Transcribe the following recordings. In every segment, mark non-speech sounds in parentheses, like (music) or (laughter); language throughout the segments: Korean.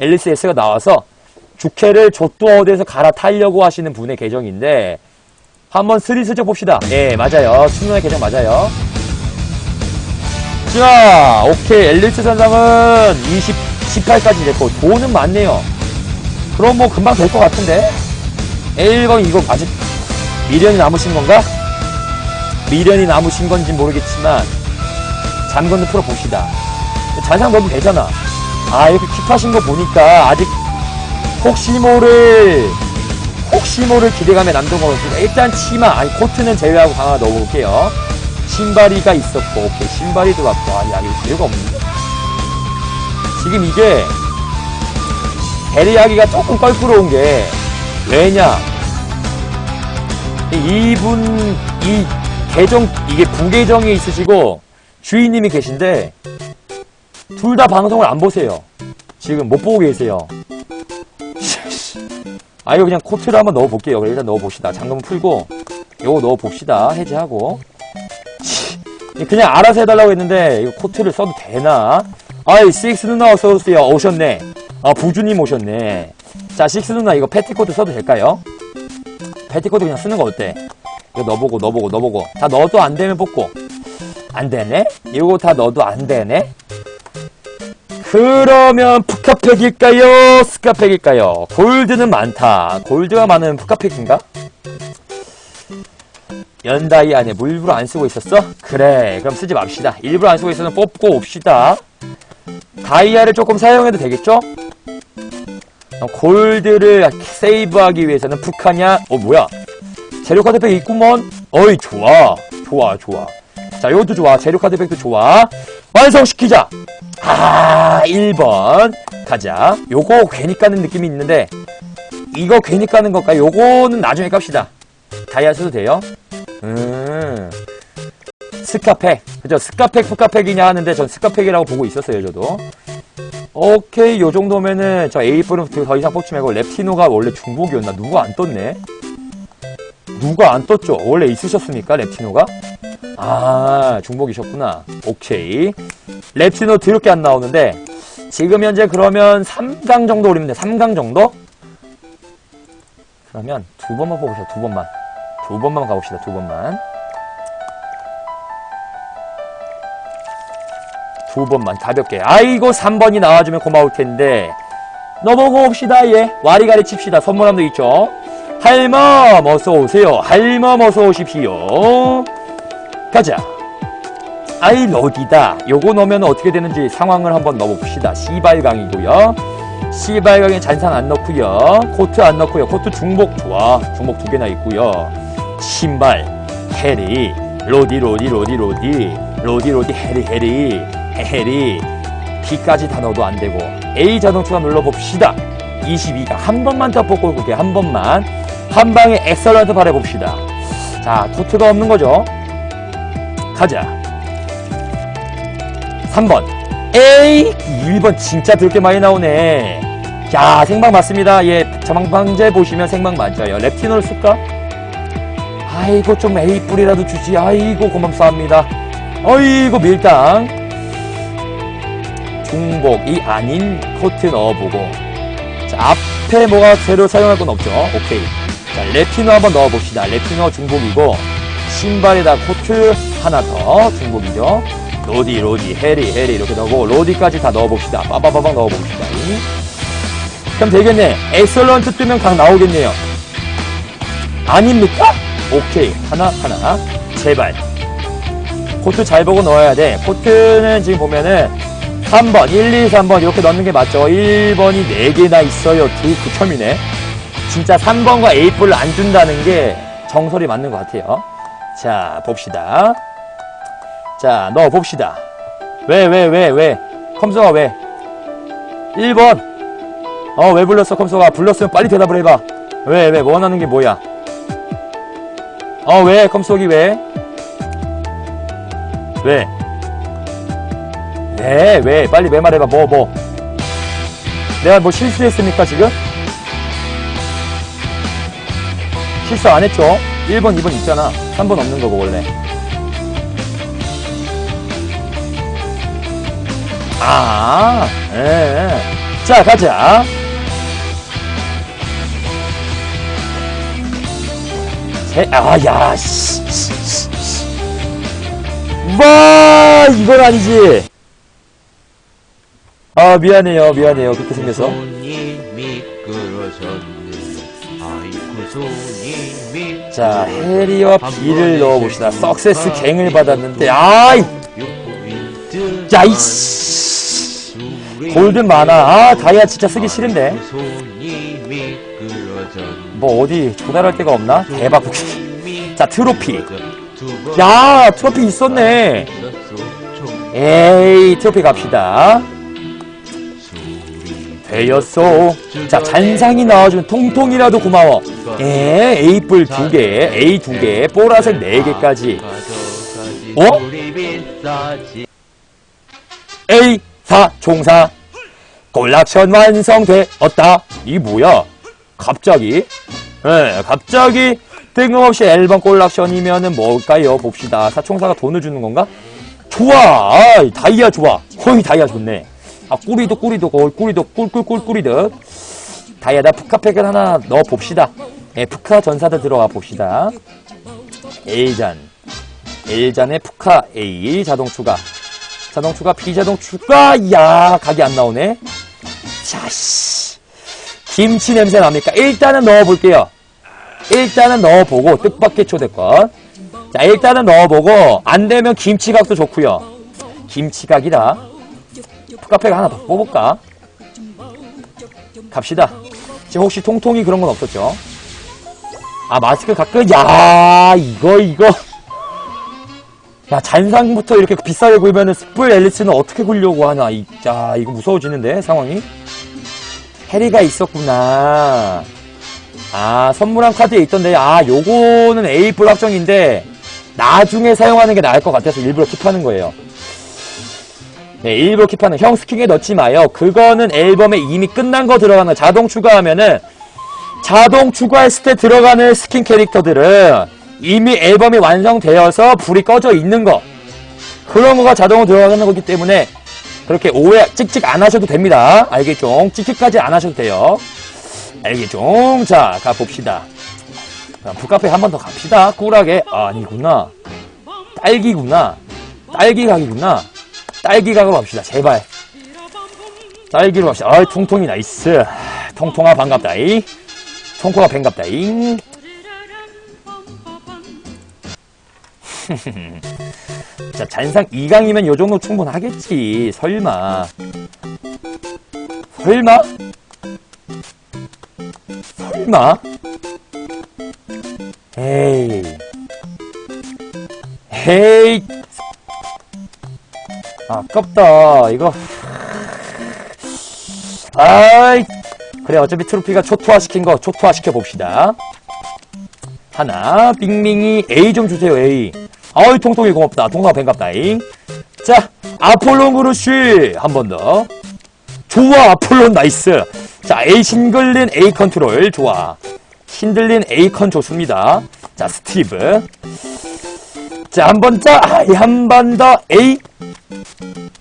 앨리스 S가 나와서 주캐를 조뚜어드에서 갈아타려고 하시는 분의 계정인데 한번 스리슬쩍 봅시다. 예, 맞아요. 충분한 계정 맞아요. 자, 오케이. 앨리스 선상은 20, 18까지 됐고 돈은 많네요. 그럼 뭐 금방 될 것 같은데? 1번 이거 아직 미련이 남으신 건가? 미련이 남으신 건지 모르겠지만 잠건도 풀어봅시다. 잔상 넣어도 되잖아. 아 이렇게 킵하신 거 보니까 아직 혹시 모를 혹시 모를 기대감에 거 같습니다. 일단 치마 아니 코트는 제외하고 강화 넣어볼게요. 신발이가 있었고 오케이 신발이 들어왔고 아니 아니 이유가 없는데 지금 이게 대리하기가 조금 껄끄러운 게 왜냐 이분 이 계정 이게 부계정이 있으시고 주인님이 계신데 둘 다 방송을 안 보세요. 지금 못 보고 계세요. 아 이거 그냥 코트를 한번 넣어볼게요. 그래, 일단 넣어봅시다. 잠금 풀고 요거 넣어봅시다. 해제하고. 그냥 알아서 해달라고 했는데 이거 코트를 써도 되나? 아이 식스 누나 어서 오세요. 오셨네. 아 부주님 오셨네. 자 식스 누나 이거 패티코트 써도 될까요? 패티코트 그냥 쓰는 거 어때? 이거 넣어보고 넣어보고 넣어보고. 다 넣어도 안 되면 뽑고. 안 되네? 이거 다 넣어도 안 되네? 그러면 푸카팩일까요? 스카팩일까요? 골드는 많다. 골드가 많은 푸카팩인가? 연다이 안에 뭐 일부러 안 쓰고 있었어? 그래 그럼 쓰지 맙시다. 일부러 안 쓰고 있어서 뽑고 옵시다. 다이아를 조금 사용해도 되겠죠? 어, 골드를 세이브하기 위해서는 푸카냐? 어 뭐야? 재료 카드팩 있구먼? 어이 좋아 좋아 좋아 자 이것도 좋아. 재료 카드 팩도 좋아. 완성시키자. 아 1번. 가자. 요거 괜히 까는 느낌이 있는데 이거 괜히 까는 걸까? 요거는 나중에 깝시다. 다이아 써도 돼요? 음. 스카팩 그죠? 스카팩 푸카팩이냐 하는데 전 스카팩이라고 보고 있었어요 저도. 오케이. 요 정도면은 저 A4는 더 이상 뽑지 말고 랩티노가 원래 중복이었나? 누가 안 떴네? 누가 안 떴죠? 원래 있으셨습니까? 랩티노가 아 중복이셨구나. 오케이. 랩티노 드럽게 안 나오는데 지금 현재 그러면 3강 정도 올리면 돼. 3강 정도? 그러면 두 번만 뽑으셔 두 번만. 두 번만 가봅시다. 두 번만. 두 번만 가볍게. 아이고 3번이 나와주면 고마울 텐데. 넘어가 봅시다. 예. 와리가리 칩시다. 선물함도 있죠. 할멈 어서 오세요. 할멈 어서 오십시오 가자. 아이 로디다. 요거 넣으면 어떻게 되는지 상황을 한번 넣어봅시다. 시발강이고요. 시발강에 잔상 안 넣고요. 코트 안 넣고요. 코트 중복 좋아. 중복 두 개나 있고요. 신발 해리 로디 로디 로디 로디. 로디 로디 해리 해리 해리. B까지 다 넣어도 안 되고 A 자동차 눌러봅시다. 22가 한 번만 더 뽑고 올게. 한 번만. 한 방에 엑설런트 바래봅시다. 자 코트가 없는 거죠 가자. 3번. 에이 1번 진짜 들게 많이 나오네. 야 생방 맞습니다. 예 자망방제 보시면 생방 맞아요. 랩티노를 쓸까? 아이고 좀 A 뿌리라도 주지. 아이고 고맙습니다. 어이구 밀당. 중복이 아닌 코트 넣어보고. 자 앞에 뭐가 새로 사용할 건 없죠. 오케이. 자 랩티노 한번 넣어봅시다. 랩티노 중복이고 신발에다 코트 하나 더. 중복이죠 로디 로디 해리 해리 이렇게 넣고 로디까지 다 넣어봅시다. 빠바바박 넣어봅시다. 그럼 되겠네. 엑설런트 뜨면 각 나오겠네요. 아닙니까? 오케이. 하나 하나. 제발. 코트 잘 보고 넣어야 돼. 코트는 지금 보면은 3번 1, 2, 3번 이렇게 넣는 게 맞죠? 1번이 4개나 있어요. 두 극혐이네. 진짜 3번과 A4를 안 준다는 게 정설이 맞는 것 같아요 자 봅시다 자 넣어 봅시다 왜 왜 왜 왜 컴소가 왜 1번 어 왜 불렀어 컴소가 불렀으면 빨리 대답을 해봐 왜 왜 원하는 게 뭐야 어 왜 컴소기 왜 왜? 왜? 왜? 빨리 왜 말해봐 뭐 뭐. 내가 뭐 실수했습니까 지금? 실수 안 했죠? 1번 2번 있잖아 3번 없는 거고 원래 아, 예. 자, 가자. 세, 아, 야, 씨. 와, 이건 아니지. 아, 미안해요, 미안해요. 그렇게 생겨서. 손이 미끄러졌네 손이 미끄러졌네 자, 해리와 비를 넣어봅시다. 석세스 갱을 받았는데, 아이! 야, 이씨! 골든 많아. 아, 다이아 진짜 쓰기 싫은데. 뭐, 어디, 조달할 데가 없나? 대박. 자, 트로피. 야, 트로피 있었네. 에이, 트로피 갑시다. 되었어. 자, 잔상이 나와주면 통통이라도 고마워. 에, A뿔 두 개, A 두 개, 보라색 네 개까지. 어? A, 4, 총사. 콜락션 완성되었다. 이 뭐야? 갑자기? 예, 갑자기 뜬금없이 앨범 콜락션이면은 뭘까요? 봅시다. 사총사가 돈을 주는 건가? 좋아! 아, 다이아 좋아. 거의 다이아 좋네. 아, 꾸리도 꾸리도, 거의 꾸리도 꿀꿀꿀 꾸리듯. 다이아다 푸카팩을 하나 넣어 봅시다. 예, 푸카 전사들 들어가 봅시다. A잔. L잔에 푸카 A 자동 추가. 자동 추가, 비자동 추가. 야, 각이 안 나오네. 자, 씨. 김치 냄새 납니까? 일단은 넣어볼게요. 일단은 넣어보고, 뜻밖의 초대권. 자, 일단은 넣어보고, 안 되면 김치각도 좋고요 김치각이다. 푸카팩 하나 더 뽑을까? 갑시다. 지금 혹시 통통이 그런 건 없었죠? 아, 마스크 가끔, 야 이거, 이거. 야, 잔상부터 이렇게 비싸게 굴면은 스플 앨리스는 어떻게 굴려고 하나. 이, 자, 이거 무서워지는데, 상황이? 해리가 있었구나. 아, 선물한 카드에 있던데, 아, 요거는 A+, 확정인데, 나중에 사용하는 게 나을 것 같아서 일부러 킵하는 거예요. 네, 일부러 킵하는, 형 스킹에 넣지 마요. 그거는 앨범에 이미 끝난 거 들어가는 거 자동 추가하면은, 자동 추가했을 때 들어가는 스킨 캐릭터들은 이미 앨범이 완성되어서 불이 꺼져 있는 거. 그런 거가 자동으로 들어가는 거기 때문에 그렇게 오해 찍찍 안 하셔도 됩니다. 알겠죠? 찍찍까지 안 하셔도 돼요. 알겠죠? 자, 가봅시다. 자, 북카페 한 번 더 갑시다. 꿀하게. 아, 아니구나. 딸기구나. 딸기각이구나. 딸기각으로 갑시다. 제발. 딸기로 갑시다. 아이, 통통이 나이스. 통통아 반갑다이. 통통아 반갑다이. 자, 잔상 2강이면 요 정도 충분하겠지. 설마. 설마? 설마? 에이. 에이. 아깝다. 이거. 아이. 그래, 어차피 트로피가 초토화 시킨 거 초토화 시켜 봅시다. 하나, 빙빙이, A 좀 주세요, A. 아이, 통통이 고맙다. 통통아 반갑다잉. 자, 아폴론 그루쉬. 한 번 더. 좋아, 아폴론 나이스. 자, A 싱글린 A 컨트롤. 좋아. 신들린 A 컨 좋습니다. 자, 스티브. 자, 한 번 더. 아, 한번 더. A.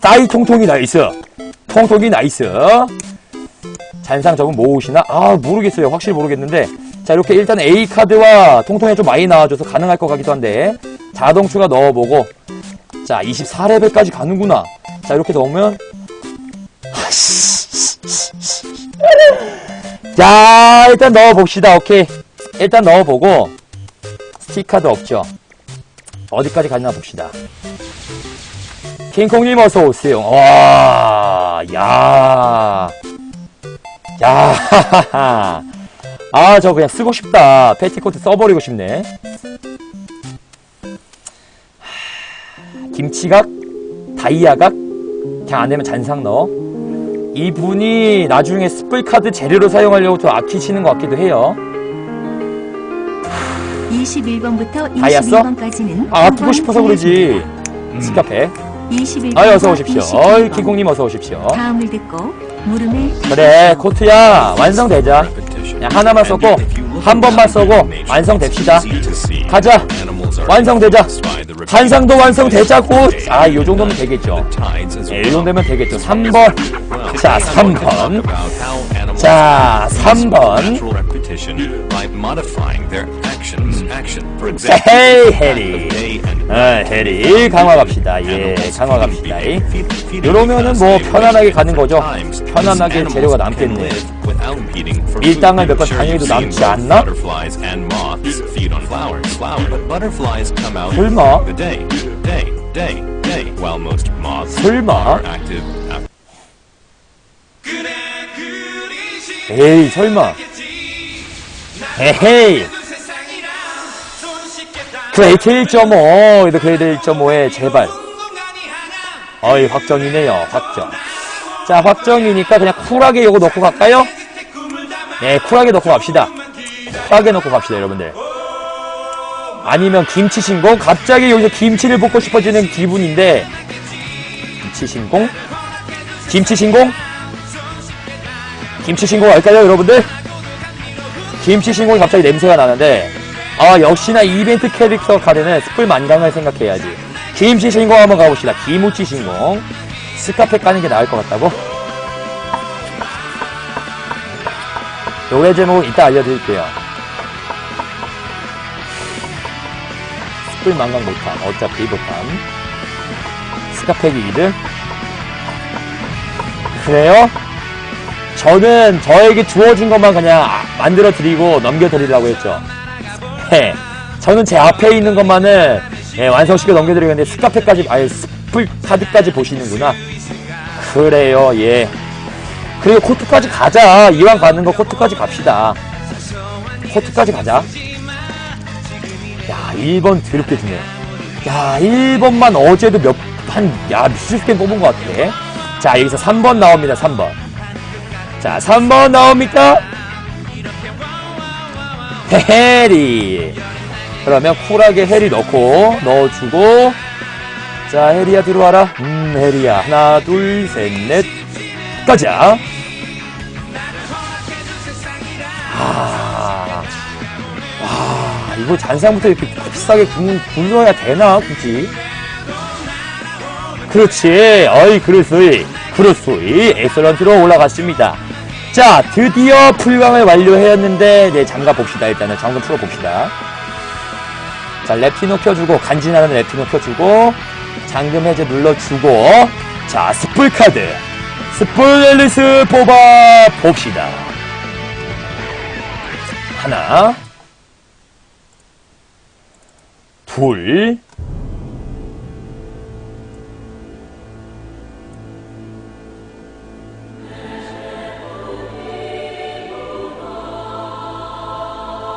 다이 통통이 나이스. 통통이 나이스. 잔상 적은 모으시나? 아, 모르겠어요. 확실히 모르겠는데. 자, 이렇게 일단 A 카드와 통통에 좀 많이 나와줘서 가능할 것 같기도 한데. 자동 추가 넣어보고. 자, 24레벨까지 가는구나. 자, 이렇게 넣으면. (laughs) 자, 일단 넣어봅시다. 오케이. 일단 넣어보고. 스티카드 없죠? 어디까지 가나 봅시다. 킹콩님 어서 오세요. 와, 야. 야, (laughs) 아, 저 그냥 쓰고 싶다. 패티코트 써버리고 싶네. 김치각, 다이아각, 그냥 안 되면 잔상 넣어. 이분이 나중에 스플카드 재료로 사용하려고 더 아끼시는 것 같기도 해요. 21번부터 다이아 써? 22번까지는 아, 아끼고 싶어서 그러지. 스카페. 21번 아이, 어서 오십시오. 어이, 킹콩님 어서 오십시오. 다음을 듣고 물음을 그래, 코트야. 완성되자. 그냥 하나만 썼고, 한 번만 써고, 완성됩시다. 가자. 완성되자. 한상도 완성되자고. 아, 요 정도면 되겠죠. 예, 이 정도면 되겠죠. 3번. 자, 3번. 자, 3번. 자, 헤이, 해리. 아, 해리. 강화 갑시다. 예, 강화 갑시다. 이러면은 뭐 편안하게 가는 거죠. 편안하게 재료가 남겠네. 밀당을 몇번 당해도 남지 않나? 설마? 설마? 에이, 설마. 에헤이. 그레이트 1.5. 이거 그레이트 1.5에 제발. 어이, 확정이네요. 확정. 자, 확정이니까 그냥 쿨하게 요거 넣고 갈까요? 네, 쿨하게 넣고 갑시다. 쿨하게 넣고 갑시다, 여러분들. 아니면 김치 신공? 갑자기 여기서 김치를 볶고 싶어지는 기분인데. 김치 신공? 김치 신공? 김치 신공 할까요, 여러분들? 김치 신공이 갑자기 냄새가 나는데, 아, 역시나 이벤트 캐릭터 카드는 스풀 만강을 생각해야지. 김치 신공 한번 가봅시다. 김우치 신공. 스카페 까는 게 나을 것 같다고? 노래 제목은 이따 알려드릴게요. 스풀 만강 못함. 어차피 못함. 스카페기 2등. 그래요? 저는 저에게 주어진 것만 그냥 아- 만들어 드리고 넘겨 드리려고 했죠. 예. 저는 제 앞에 있는 것만은 예, 완성시켜 넘겨 드리겠는데 스카페까지 아예 스풀 카드까지 보시는구나. 그래요. 예. 그리고 코트까지 가자. 이왕 가는 거 코트까지 갑시다. 코트까지 가자. 야, 1번 드럽게 주네. 야, 1번만 어제도 몇, 한, 야, 미술 개 뽑은 것 같아. 자, 여기서 3번 나옵니다, 3번. 자, 3번 나옵니까? 해리. 그러면 쿨하게 해리 넣고, 넣어주고, 자, 해리야 들어와라. 음, 해리야. 하나, 둘, 셋, 넷. 가자. 아, 와, 이거 잔상부터 이렇게 비싸게 굴, 굴러야 되나, 굳이? 그렇지. 어이, 그렇소이. 그렇소이. 엑설런트로 올라갔습니다. 자, 드디어 풀강을 완료했는데, 네, 장갑 봅시다. 일단은 잠금 풀어봅시다. 자, 랩티노 켜주고, 간지나는 랩티노 켜주고, 잠금 해제 눌러주고, 자, 스풀 카드. 스풀 앨리스 뽑아 봅시다. 하나, 둘,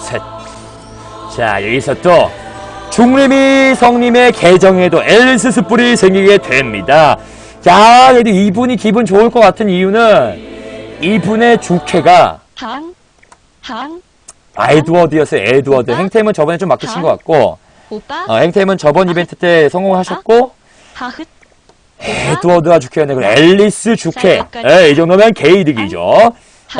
셋. 자, 여기서 또 중림이 성님의 계정에도 앨리스 스뿔이 생기게 됩니다. 자, 그래도 이분이 기분 좋을 것 같은 이유는 이분의 주캐가 항, 항, 아, 에드워드였어요. 에드워드. 행템은 저번에 좀 맡기신 것 같고, 오빠, 어, 행템은 저번 이벤트 때 성공하셨고, 하흐, 에드워드가 주캐였네. 그럼 앨리스 주캐. 예, 이 정도면 개이득이죠.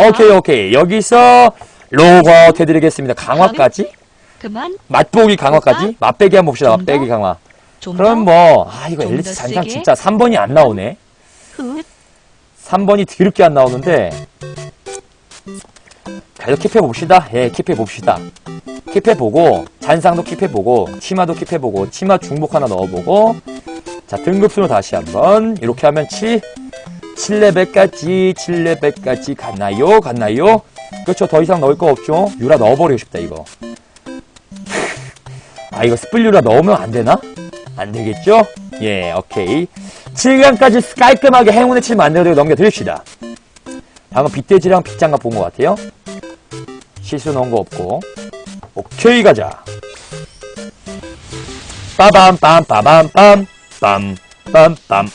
오케이, 오케이. 여기서 로그아웃 해드리겠습니다. 강화까지? 그만, 맛보기 강화까지? 맛배기 한번 봅시다. 맛배기 강화. 좀 그럼 더, 뭐, 아, 이거 앨리스 잔상? 진짜 3번이 안 나오네. 훗, 3번이 드럽게 안 나오는데, 그래도 킵해 봅시다. 예, 킵해 봅시다. 킵해 보고, 잔상도 킵해 보고, 치마도 킵해 보고, 치마 중복 하나 넣어 보고, 자, 등급순으로 다시 한번, 이렇게 하면 7, 7레벨까지, 7레벨까지 갔나요? 갔나요? 그렇죠. 더 이상 넣을 거 없죠? 유라 넣어버리고 싶다, 이거. 아, 이거 스플 유라 넣으면 안 되나? 안 되겠죠? 예, 오케이. 7강까지 깔끔하게 행운의 7 만들어 넘겨드립시다. 방금 빗돼지랑 빗장갑 본 것 같아요. 실수 넣은 거 없고. 오케이, 가자. 빠밤, 빰, 빠밤, 빰, 빰, 빰, 빰.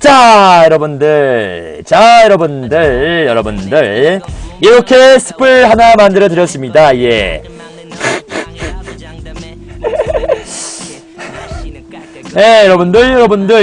자, 여러분들. 자, 여러분들. 여러분들. 이렇게 스플 하나 만들어 드렸습니다. 예. 네, 여러분들, 여러분들.